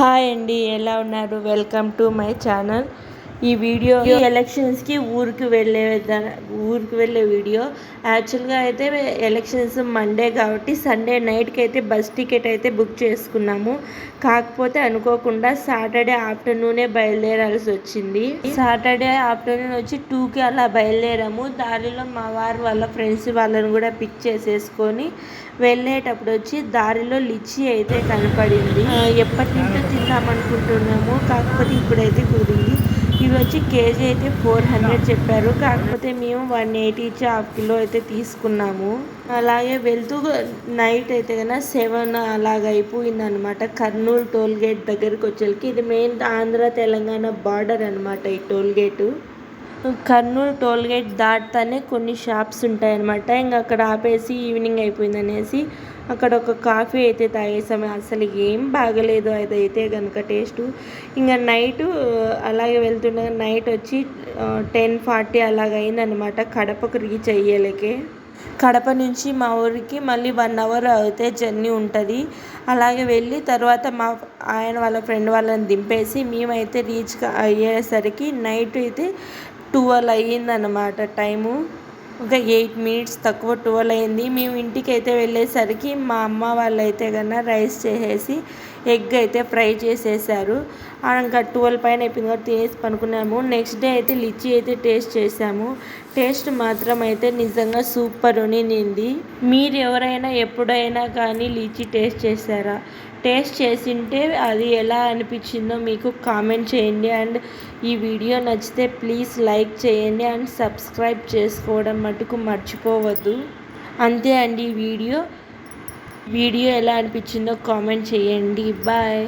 Hi అండి ఎలా ఉన్నారు? వెల్కమ్ టు మై ఛానల్ ఈ వీడియో ఎలక్షన్స్కి ఊరికి వెళ్ళే ఊరికి వెళ్ళే వీడియో. యాక్చువల్గా అయితే ఎలక్షన్స్ మండే కాబట్టి సండే నైట్కి అయితే బస్ టికెట్ అయితే బుక్ చేసుకున్నాము. కాకపోతే అనుకోకుండా సాటర్డే ఆఫ్టర్నూనే బయలుదేరాల్సి వచ్చింది. సాటర్డే ఆఫ్టర్నూన్ వచ్చి టూకి అలా బయలుదేరాము. దారిలో మా వారు వాళ్ళ ఫ్రెండ్స్ వాళ్ళని కూడా పిక్ చేసేసుకొని వెళ్ళేటప్పుడు వచ్చి దారిలో లిచ్చి అయితే కనపడింది. ఎప్పటి నుంచో అనుకుంటున్నాము కాకపోతే ఇప్పుడైతే కుదిరింది. ఇవి వచ్చి కేజీ అయితే ఫోర్ హండ్రెడ్ చెప్పారు. కాకపోతే మేము వన్ ఎయిటీ ఇచ్చి హాఫ్ కిలో అయితే తీసుకున్నాము. అలాగే వెళ్తూ నైట్ అయితే కన్నా సెవెన్ అలాగ అయిపోయింది అనమాట కర్నూలు టోల్ గేట్ దగ్గరికి వచ్చేకి ఇది మెయిన్ ఆంధ్ర తెలంగాణ బార్డర్ అనమాట ఈ toll gate Kurnool toll gate దాటుతానే కొన్ని షాప్స్ ఉంటాయన్నమాట. ఇంకా అక్కడ ఆపేసి ఈవినింగ్ అయిపోయింది అనేసి అక్కడ ఒక కాఫీ అయితే తాగేసాము. అసలు ఏం బాగలేదు. అదైతే కనుక టేస్ట్. ఇంకా నైట్ అలాగే వెళ్తుండగా నైట్ వచ్చి టెన్ ఫార్టీ అలాగ అయిందనమాట కడపకు రీచ్ అయ్యేలకే. కడప నుంచి మా ఊరికి మళ్ళీ వన్ అవర్ అయితే జర్నీ ఉంటుంది. అలాగే వెళ్ళి తర్వాత మా ఆయన వాళ్ళ ఫ్రెండ్ వాళ్ళని దింపేసి మేమైతే రీచ్ అయ్యేసరికి నైట్ అయితే ట్వెల్వ్ అయ్యిందన్నమాట టైము. ఒక ఎయిట్ మినిట్స్ తక్కువ ట్వెల్వ్ అయింది. మేము ఇంటికి అయితే వెళ్ళేసరికి మా అమ్మ వాళ్ళు అయితే కన్నా రైస్ చేసేసి ఎగ్ అయితే ఫ్రై చేసేసారు. ఇంకా ట్వెల్వ్ పైన అయిపోయింది కాబట్టి తినేసి పనుకున్నాము. నెక్స్ట్ డే అయితే లిచ్చి అయితే టేస్ట్ చేసాము. టేస్ట్ మాత్రం అయితే నిజంగా సూపర్ ఉనింది మీరు ఎవరైనా ఎప్పుడైనా కానీ లిచ్చి టేస్ట్ చేశారా? టేస్ట్ చేసింటే అది ఎలా అనిపించిందో మీకు కామెంట్ చేయండి. అండ్ ఈ వీడియో నచ్చితే ప్లీజ్ లైక్ చేయండి అండ్ సబ్స్క్రైబ్ చేసుకోవడం మటుకు మర్చిపోవద్దు. అంతే అండి ఈ వీడియో. వీడియో ఎలా అనిపించిందో కామెంట్ చేయండి. బాయ్.